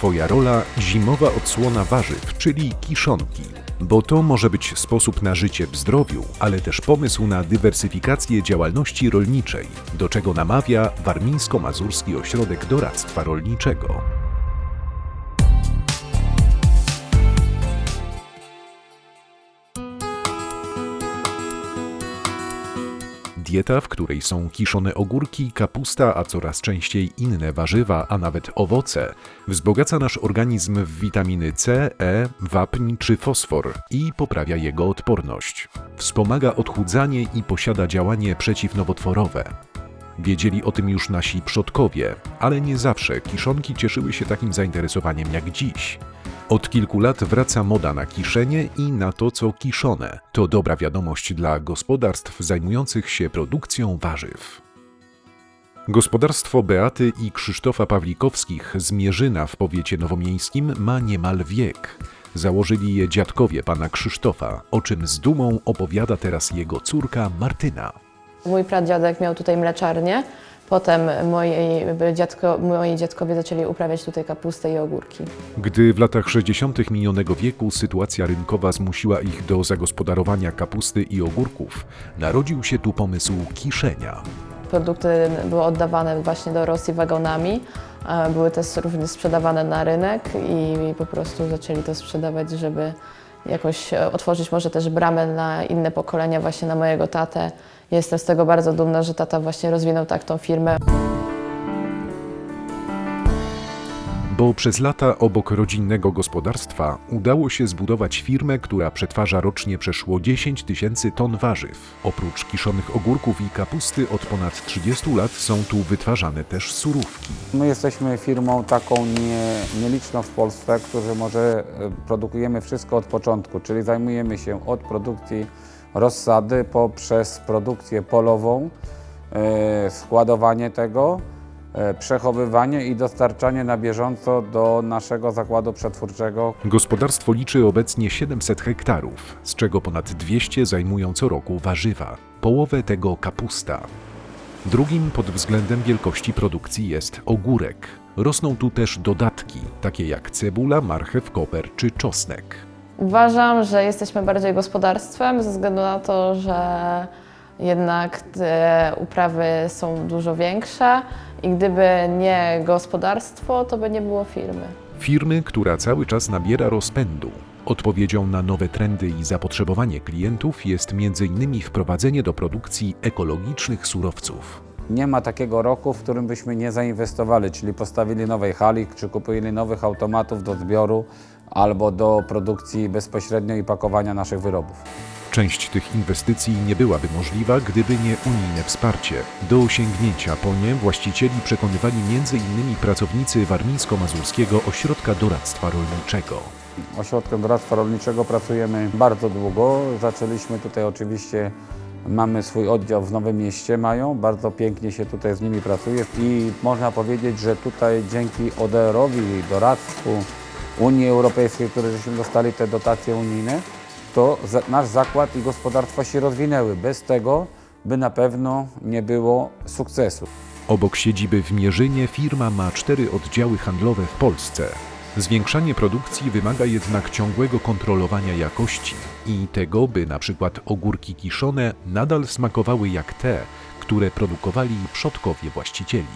Twoja rola zimowa odsłona warzyw, czyli kiszonki. Bo to może być sposób na życie w zdrowiu, ale też pomysł na dywersyfikację działalności rolniczej, do czego namawia Warmińsko-Mazurski Ośrodek Doradztwa Rolniczego. Dieta, w której są kiszone ogórki, kapusta, a coraz częściej inne warzywa, a nawet owoce, wzbogaca nasz organizm w witaminy C, E, wapń czy fosfor i poprawia jego odporność. Wspomaga odchudzanie i posiada działanie przeciwnowotworowe. Wiedzieli o tym już nasi przodkowie, ale nie zawsze kiszonki cieszyły się takim zainteresowaniem jak dziś. Od kilku lat wraca moda na kiszenie i na to, co kiszone. To dobra wiadomość dla gospodarstw zajmujących się produkcją warzyw. Gospodarstwo Beaty i Krzysztofa Pawlikowskich z Mierzyna w powiecie nowomiejskim ma niemal wiek. Założyli je dziadkowie pana Krzysztofa, o czym z dumą opowiada teraz jego córka Martyna. Mój pradziadek miał tutaj mleczarnię, potem moi, dziadko, moi dziadkowie zaczęli uprawiać tutaj kapustę i ogórki. Gdy w latach 60. minionego wieku sytuacja rynkowa zmusiła ich do zagospodarowania kapusty i ogórków, narodził się tu pomysł kiszenia. Produkty były oddawane właśnie do Rosji wagonami, były też również sprzedawane na rynek i po prostu zaczęli to sprzedawać, żeby jakoś e, otworzyć może też bramę na inne pokolenia, właśnie na mojego tatę. Jestem z tego bardzo dumna, że tata właśnie rozwinął tak tą firmę. Bo przez lata obok rodzinnego gospodarstwa udało się zbudować firmę, która przetwarza rocznie przeszło 10 tysięcy ton warzyw. Oprócz kiszonych ogórków i kapusty od ponad 30 lat są tu wytwarzane też surówki. My jesteśmy firmą taką nie, nieliczną w Polsce, którzy może e, produkujemy wszystko od początku, czyli zajmujemy się od produkcji rozsady poprzez produkcję polową, e, składowanie tego, przechowywanie i dostarczanie na bieżąco do naszego zakładu przetwórczego. Gospodarstwo liczy obecnie 700 hektarów, z czego ponad 200 zajmują co roku warzywa. Połowę tego kapusta. Drugim pod względem wielkości produkcji jest ogórek. Rosną tu też dodatki, takie jak cebula, marchew, koper czy czosnek. Uważam, że jesteśmy bardziej gospodarstwem ze względu na to, że jednak te uprawy są dużo większe i gdyby nie gospodarstwo, to by nie było firmy. Firmy, która cały czas nabiera rozpędu. Odpowiedzią na nowe trendy i zapotrzebowanie klientów jest m.in. wprowadzenie do produkcji ekologicznych surowców. Nie ma takiego roku, w którym byśmy nie zainwestowali, czyli postawili nowej hali, czy kupili nowych automatów do zbioru albo do produkcji bezpośrednio i pakowania naszych wyrobów. Część tych inwestycji nie byłaby możliwa, gdyby nie unijne wsparcie. Do osiągnięcia po nie właścicieli przekonywali m.in. pracownicy Warmińsko-Mazurskiego Ośrodka Doradztwa Rolniczego. Ośrodkiem Doradztwa Rolniczego pracujemy bardzo długo. Zaczęliśmy tutaj oczywiście, mamy swój oddział w Nowym Mieście, mają, bardzo pięknie się tutaj z nimi pracuje i można powiedzieć, że tutaj dzięki ODR-owi, doradztwu Unii Europejskiej, które żeśmy dostali te dotacje unijne, to nasz zakład i gospodarstwa się rozwinęły. Bez tego by na pewno nie było sukcesu. Obok siedziby w Mierzynie firma ma cztery oddziały handlowe w Polsce. Zwiększanie produkcji wymaga jednak ciągłego kontrolowania jakości i tego, by na przykład ogórki kiszone nadal smakowały jak te, które produkowali przodkowie właścicieli.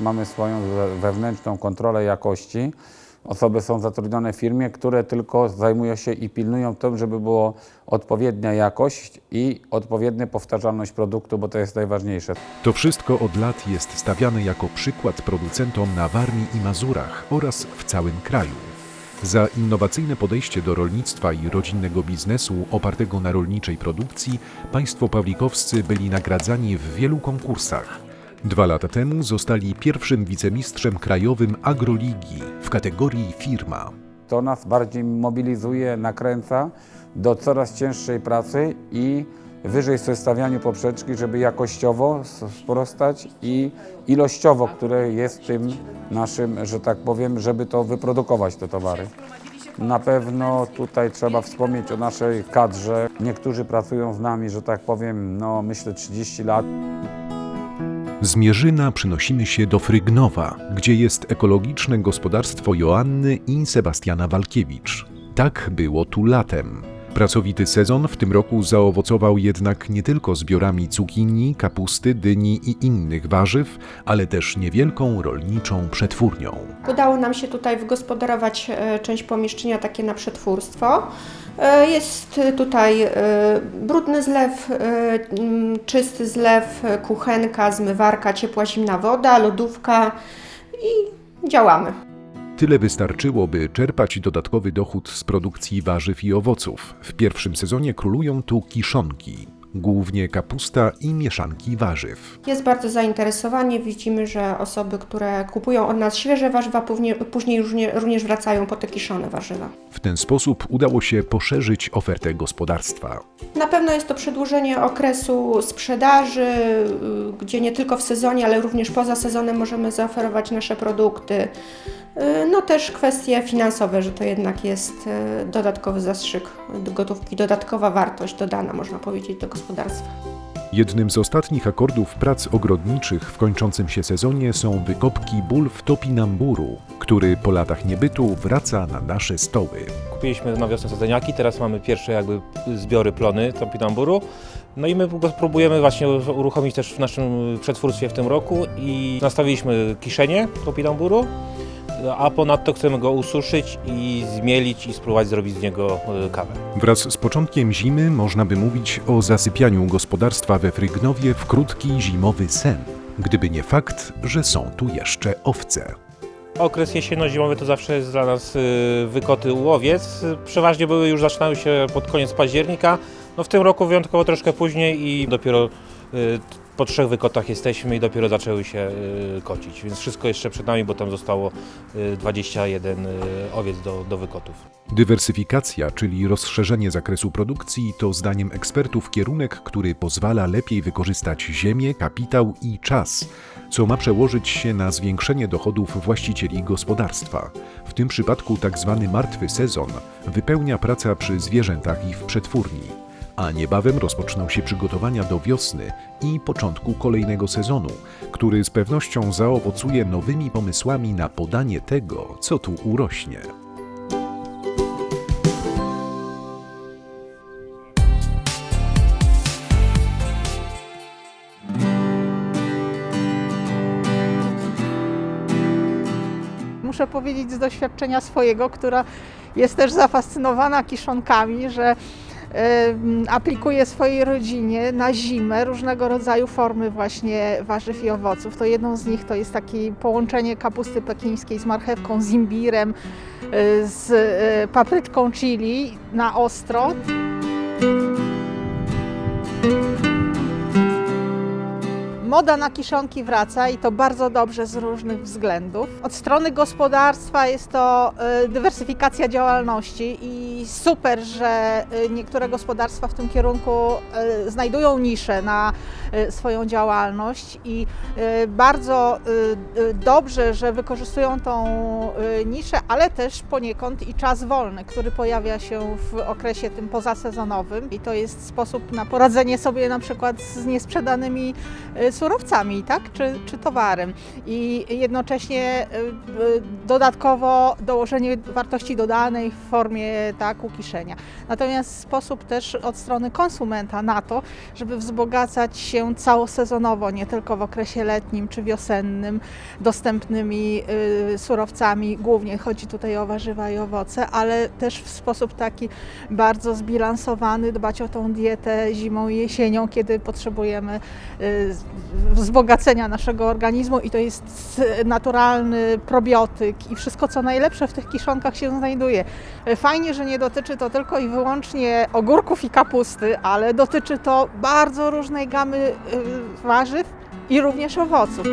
Mamy swoją we- wewnętrzną kontrolę jakości. Osoby są zatrudnione w firmie, które tylko zajmują się i pilnują tym, żeby była odpowiednia jakość i odpowiednia powtarzalność produktu, bo to jest najważniejsze. To wszystko od lat jest stawiane jako przykład producentom na Warmii i Mazurach oraz w całym kraju. Za innowacyjne podejście do rolnictwa i rodzinnego biznesu opartego na rolniczej produkcji państwo pawlikowscy byli nagradzani w wielu konkursach. Dwa lata temu zostali pierwszym wicemistrzem krajowym Agroligi w kategorii firma. To nas bardziej mobilizuje, nakręca do coraz cięższej pracy i wyżej stawianiu poprzeczki, żeby jakościowo sprostać i ilościowo, które jest tym naszym, że tak powiem, żeby to wyprodukować te towary. Na pewno tutaj trzeba wspomnieć o naszej kadrze. Niektórzy pracują z nami, że tak powiem, no myślę 30 lat. Z Mierzyna przynosimy się do Frygnowa, gdzie jest ekologiczne gospodarstwo Joanny i Sebastiana Walkiewicz. Tak było tu latem. Pracowity sezon w tym roku zaowocował jednak nie tylko zbiorami cukinii, kapusty, dyni i innych warzyw, ale też niewielką rolniczą przetwórnią. Udało nam się tutaj wygospodarować e, część pomieszczenia takie na przetwórstwo. E, Jest tutaj e, brudny zlew, e, mm, czysty zlew, kuchenka, zmywarka, ciepła zimna woda, lodówka i działamy. Tyle wystarczyło, by czerpać dodatkowy dochód z produkcji warzyw i owoców. W pierwszym sezonie królują tu kiszonki, głównie kapusta i mieszanki warzyw. Jest bardzo zainteresowanie. Widzimy, że osoby, które kupują od nas świeże warzywa, później, również wracają po te kiszone warzywa. W ten sposób udało się poszerzyć ofertę gospodarstwa. Na pewno jest to przedłużenie okresu sprzedaży, y, gdzie nie tylko w sezonie, ale również poza sezonem możemy zaoferować nasze produkty. Y, No też kwestie finansowe, że to jednak jest y, dodatkowy zastrzyk gotówki, dodatkowa wartość dodana, można powiedzieć, do gospodarstwa. Jednym z ostatnich akordów prac ogrodniczych w kończącym się sezonie są wykopki bulw topinamburu, który po latach niebytu wraca na nasze stoły. Kupiliśmy na wiosnę sadzeniaki, teraz mamy pierwsze jakby zbiory plony topinamburu. No i my go próbujemy właśnie uruchomić też w naszym przetwórstwie w tym roku i nastawiliśmy kiszenie topinamburu, a ponadto chcemy go ususzyć i zmielić i spróbować zrobić z niego y, kawę. Wraz z początkiem zimy można by mówić o zasypianiu gospodarstwa we Frygnowie w krótki zimowy sen, gdyby nie fakt, że są tu jeszcze owce. Okres jesienno-zimowy to zawsze jest dla nas y, wykoty łowiec. Przeważnie były już zaczynały się pod koniec października. No w tym roku wyjątkowo troszkę później i dopiero po trzech wykotach jesteśmy i dopiero zaczęły się y, kocić. Więc wszystko jeszcze przed nami, bo tam zostało y, 21 y, owiec do, do wykotów. Dywersyfikacja, czyli rozszerzenie zakresu produkcji, to zdaniem ekspertów kierunek, który pozwala lepiej wykorzystać ziemię, kapitał i czas, co ma przełożyć się na zwiększenie dochodów właścicieli gospodarstwa. W tym przypadku tzw. martwy sezon wypełnia praca przy zwierzętach i w przetwórni. A niebawem rozpoczną się przygotowania do wiosny i początku kolejnego sezonu, który z pewnością zaowocuje nowymi pomysłami na podanie tego, co tu urośnie. Muszę powiedzieć z doświadczenia swojego, która jest też zafascynowana kiszonkami, że aplikuje swojej rodzinie na zimę różnego rodzaju formy właśnie warzyw i owoców. To jedną z nich to jest takie połączenie kapusty pekińskiej z marchewką, z imbirem, y, z y, papryczką chili na ostro. Moda na kiszonki wraca i to bardzo dobrze z różnych względów. Od strony gospodarstwa jest to y, dywersyfikacja działalności i super, że y, niektóre gospodarstwa w tym kierunku y, znajdują niszę na swoją działalność i bardzo dobrze, że wykorzystują tą niszę, ale też poniekąd i czas wolny, który pojawia się w okresie tym pozasezonowym i to jest sposób na poradzenie sobie na przykład z niesprzedanymi surowcami, tak? czy, czy towarem. I jednocześnie y, y, dodatkowo dołożenie wartości dodanej w formie tak, ukiszenia. Natomiast sposób też od strony konsumenta na to, żeby wzbogacać się całosezonowo, nie tylko w okresie letnim czy wiosennym, dostępnymi y, surowcami. Głównie chodzi tutaj o warzywa i owoce, ale też w sposób taki bardzo zbilansowany, dbać o tą dietę zimą i jesienią, kiedy potrzebujemy wzbogacenia naszego organizmu i to jest naturalny probiotyk i wszystko co najlepsze w tych kiszonkach się znajduje. Fajnie, że nie dotyczy to tylko i wyłącznie ogórków i kapusty, ale dotyczy to bardzo różnej gamy y, warzyw i również owoców.